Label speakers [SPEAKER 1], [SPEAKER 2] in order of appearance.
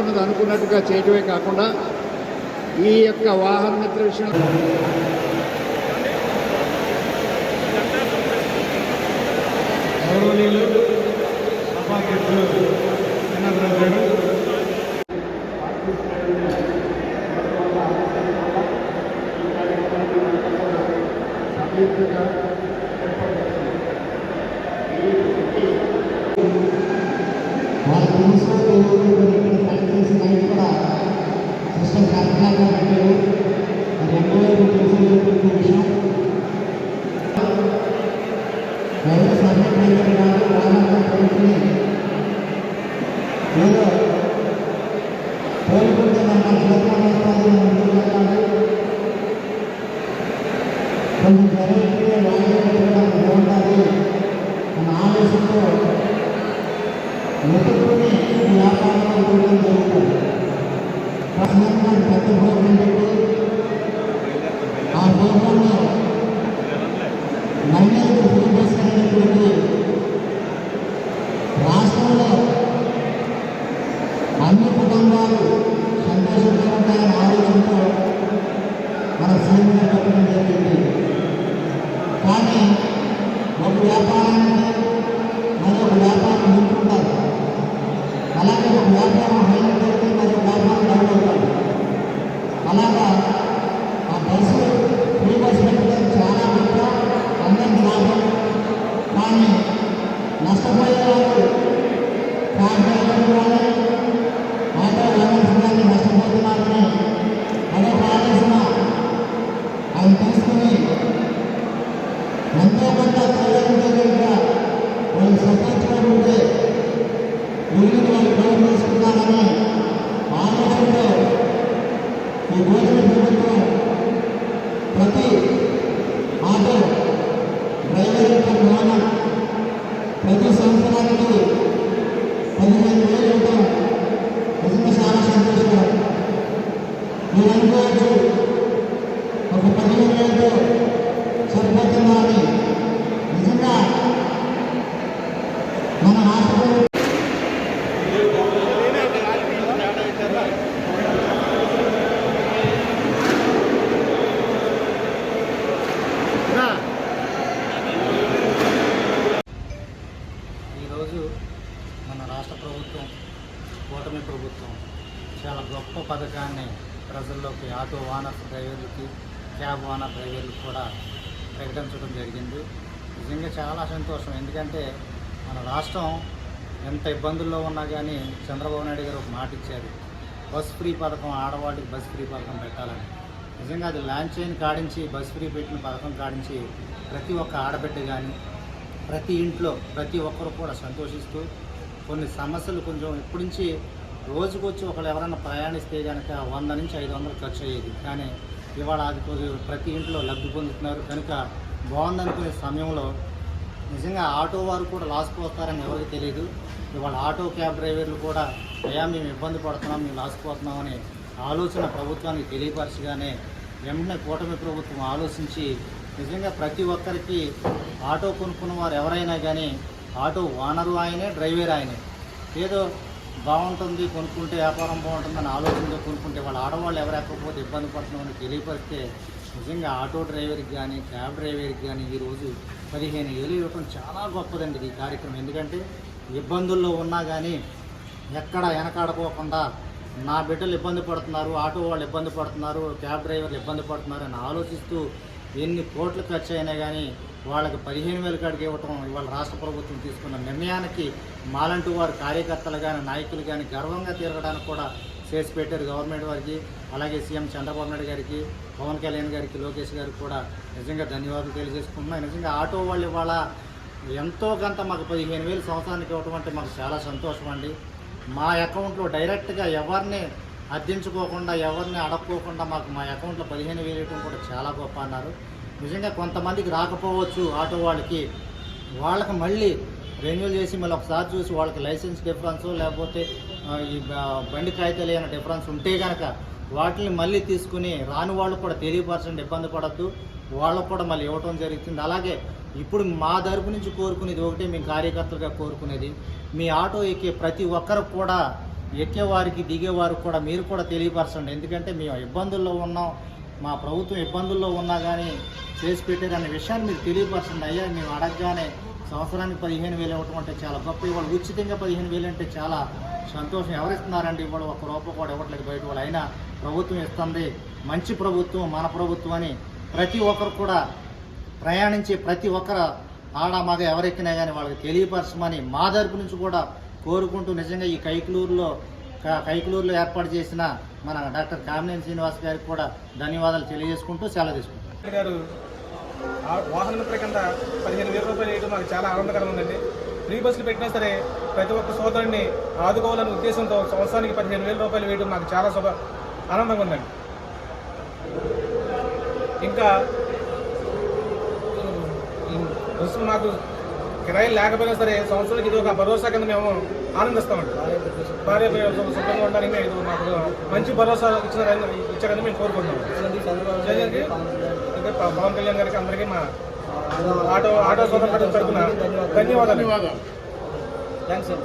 [SPEAKER 1] అనుకున్నది అనుకున్నట్టుగా చేయటమే కాకుండా ఈ యొక్క వాహన మిత్ర విషయం
[SPEAKER 2] గౌరవనీయులు సభాధ్యక్షులు చిన్నరాజు గారు.
[SPEAKER 3] వాళ్ళ ప్రిన్సిపల్ దేవుడు ఇక్కడ పనిచేసిన దానికి కూడా సిస్టమ్ కరెక్ట్గా పెట్టారు అది ఎంతవరకు తెలిసిన విషయం ఎవరు సబ్మిట్ అయిన కాదు వాహనంగా కొనుక్కుని ఏదో కోరుకుంటే మన జీవితం వస్తుంది ముందుకు వెళ్ళాలి కొంచెం జరిగితే వాహనం బాగుంటుంది అన్న ఆలోచనతో వెతుక్కుని వ్యాపారం ఇవ్వడం జరుగుతుంది ప్రశ్నగా పెద్ద భోగం పెట్టి ఆ భోగంలో మహిళలకు చూపించినటువంటి రాష్ట్రంలో అన్ని కుటుంబాలు సంతోషంగా ఉంటాయని ఆలోచనతో మన సీఎం చెప్పడం జరిగింది. నష్టపోయే వాళ్ళు క్యాబ్ డ్రైవర్లు ఆటో ఓనర్స్ నష్టపోతున్నారని అదొక ఆలోచన అది తీసుకుని ఎంతో కొంత తల్లిదండ్రులు కనుక వాళ్ళు సత్యించుకుంటే ఇల్లు వాళ్ళు గౌరవం చేసుకున్నారని ఆలోచనతో ఈ భోజన ప్రభుత్వం ప్రతి ఆటో డ్రైవర్ యొక్క జ్ఞానం ప్రతి సంవత్సరానికి పదిహేను వేలు ఇవ్వడం నిజంగా చాలా సంతోషకరం మీరు అనుకోవచ్చు ఒక పదిహేను వేలతో సరిపోతుందా అని నిజంగా మన రాష్ట్రంలో
[SPEAKER 4] ఈరోజు మన రాష్ట్ర ప్రభుత్వం కూటమి ప్రభుత్వం చాలా గొప్ప పథకాన్ని ప్రజల్లోకి ఆటో ఓనర్ డ్రైవర్లకి క్యాబ్ ఓనర్ డ్రైవర్లకు కూడా ప్రకటించడం జరిగింది. నిజంగా చాలా సంతోషం. ఎందుకంటే మన రాష్ట్రం ఎంత ఇబ్బందుల్లో ఉన్నా కానీ చంద్రబాబు నాయుడు గారు ఒక మాట ఇచ్చారు. బస్ ఫ్రీ పథకం ఆడవాళ్ళకి బస్ ఫ్రీ పథకం పెట్టాలని. నిజంగా అది లాంచ్ అయిన కాడించి బస్ ఫ్రీ పెట్టిన పథకం కాడించి ప్రతి ఒక్క ఆడబిడ్డ కానీ ప్రతి ఇంట్లో ప్రతి ఒక్కరు కూడా సంతోషిస్తూ కొన్ని సమస్యలు కొంచెం ఇప్పటి నుంచి రోజుకు వచ్చి ఒకళ్ళు ఎవరైనా ప్రయాణిస్తే కనుక వంద నుంచి ఐదు వందలు ఖర్చు అయ్యేది. కానీ ఇవాళ అది ప్రతి ఇంట్లో లబ్ధి పొందుతున్నారు. కనుక బాగుందనుకునే సమయంలో నిజంగా ఆటో వారు కూడా లాస్ పోతారని ఎవరికి తెలియదు ఇవాళ ఆటో క్యాబ్ డ్రైవర్లు కూడా అయ్యా మేము ఇబ్బంది పడుతున్నాం మేము లాసిపోతున్నామని ఆలోచన ప్రభుత్వానికి తెలియపరచగానే వెంటనే కూటమి ప్రభుత్వం ఆలోచించి నిజంగా ప్రతి ఒక్కరికి ఆటో కొనుక్కున్న వారు ఎవరైనా కానీ ఆటో ఓనరు ఆయనే డ్రైవర్ ఆయనే. ఏదో బాగుంటుంది కొనుక్కుంటే వ్యాపారం బాగుంటుందని ఆలోచనతో కొనుక్కుంటే వాళ్ళ ఆడవాళ్ళు ఎవరు ఎక్కకపోతే ఇబ్బంది పడుతున్నామని తెలియపరిస్తే నిజంగా ఆటో డ్రైవర్కి కానీ క్యాబ్ డ్రైవర్కి కానీ ఈరోజు పదిహేను ఏళ్ళు ఇవ్వటం చాలా గొప్పదండి ఈ కార్యక్రమం. ఎందుకంటే ఇబ్బందుల్లో ఉన్నా కానీ ఎక్కడ వెనకాడపోకుండా నా బిడ్డలు ఇబ్బంది పడుతున్నారు ఆటో వాళ్ళు ఇబ్బంది పడుతున్నారు క్యాబ్ డ్రైవర్లు ఇబ్బంది పడుతున్నారు అని ఆలోచిస్తూ ఎన్ని కోట్లు ఖర్చు అయినా కానీ వాళ్ళకి పదిహేను వేల కాడికి ఇవ్వటం ఇవాళ రాష్ట్ర ప్రభుత్వం తీసుకున్న నిర్ణయానికి మాలంటూ వారు కార్యకర్తలు కానీ నాయకులు కానీ గర్వంగా తిరగడానికి కూడా చేసి పెట్టారు గవర్నమెంట్ వారికి. అలాగే సీఎం చంద్రబాబు నాయుడు గారికి పవన్ కళ్యాణ్ గారికి లోకేష్ గారికి కూడా నిజంగా ధన్యవాదాలు తెలియజేసుకుంటున్నాను నిజంగా ఆటో వాళ్ళు ఇవాళ ఎంతో కొంత మాకు పదిహేను వేలు సంవత్సరానికి ఇవ్వటం అంటే మాకు చాలా సంతోషం అండి. మా అకౌంట్లో డైరెక్ట్గా ఎవరిని అర్థించుకోకుండా ఎవరిని అడగకోకుండా మాకు మా అకౌంట్లో పదిహేను వేలు ఇవ్వడం కూడా చాలా గొప్ప అన్నారు. నిజంగా కొంతమందికి రాకపోవచ్చు ఆటో వాళ్ళకి. వాళ్ళకి మళ్ళీ రెన్యూల్ చేసి మళ్ళీ ఒకసారి చూసి వాళ్ళకి లైసెన్స్ డిఫరెన్స్ లేకపోతే ఈ బండి కాగితాలు ఏమైనా డిఫరెన్స్ ఉంటే కనుక వాటిని మళ్ళీ తీసుకుని రాని వాళ్ళు కూడా తెలియపరచండి ఇబ్బంది పడద్దు. వాళ్ళకు కూడా మళ్ళీ ఇవ్వటం జరుగుతుంది. అలాగే ఇప్పుడు మా తరపు నుంచి కోరుకునేది ఒకటే మేము కార్యకర్తలుగా కోరుకునేది. మీ ఆటో ఎక్కే ప్రతి ఒక్కరు కూడా ఎక్కేవారికి దిగేవారికి కూడా మీరు కూడా తెలియపరచండి. ఎందుకంటే మేము ఇబ్బందుల్లో ఉన్నాం. మా ప్రభుత్వం ఇబ్బందుల్లో ఉన్నా కానీ చేసి పెట్టారనే విషయాన్ని మీరు తెలియపరచండి. అయ్యా మేము అడగగానే సంవత్సరానికి పదిహేను వేలు ఇవ్వటం అంటే చాలా గొప్ప. ఇవాళ ఉచితంగా పదిహేను వేలు అంటే చాలా సంతోషం. ఎవరిస్తున్నారండి? ఇవాళ ఒక రూపాయి కూడా ఇవ్వట్లేదు బయట వాళ్ళు. అయినా ప్రభుత్వం ఇస్తుంది. మంచి ప్రభుత్వం మన ప్రభుత్వం అని ప్రతి ఒక్కరు కూడా ప్రయాణించే ప్రతి ఒక్కరు ఆడ మగ ఎవరెక్కినా కానీ వాళ్ళకి తెలియపరచమని మా తరపు నుంచి కూడా కోరుకుంటూ నిజంగా ఈ కైకులూరులో కైకులూరులో ఏర్పాటు చేసిన మన డాక్టర్ కామినేని శ్రీనివాస్ గారికి కూడా ధన్యవాదాలు తెలియజేసుకుంటూ సెలవు తీసుకుంటాం
[SPEAKER 2] గారు వాహన మిత్ర కింద పదిహేను వేల రూపాయలు వేయడం మాకు చాలా ఆనందకరంగా ఉందండి. ఫ్రీ బస్సులు పెట్టినా సరే ప్రతి ఒక్క సోదరుడిని ఆదుకోవాలనే ఉద్దేశంతో సంవత్సరానికి పదిహేను వేల రూపాయలు వేయడం మాకు చాలా శుభ ఆనందంగా ఉందండి. ఇంకా బస్సు మాకు కిరాయిలు లేకపోయినా సరే సంవత్సరానికి ఇది ఒక భరోసా కింద మేము ఆనందిస్తామండి. భార్య సుఖంగా ఉండడానికి ఇది మాకు మంచి భరోసా ఇచ్చారని ఇచ్చారని మేము కోరుకుంటున్నాం. పవన్ కళ్యాణ్ గారికి అందరికీ మా ఆటో ఆటో సోదరుల తరఫున ధన్యవాదాలు. Thanks sir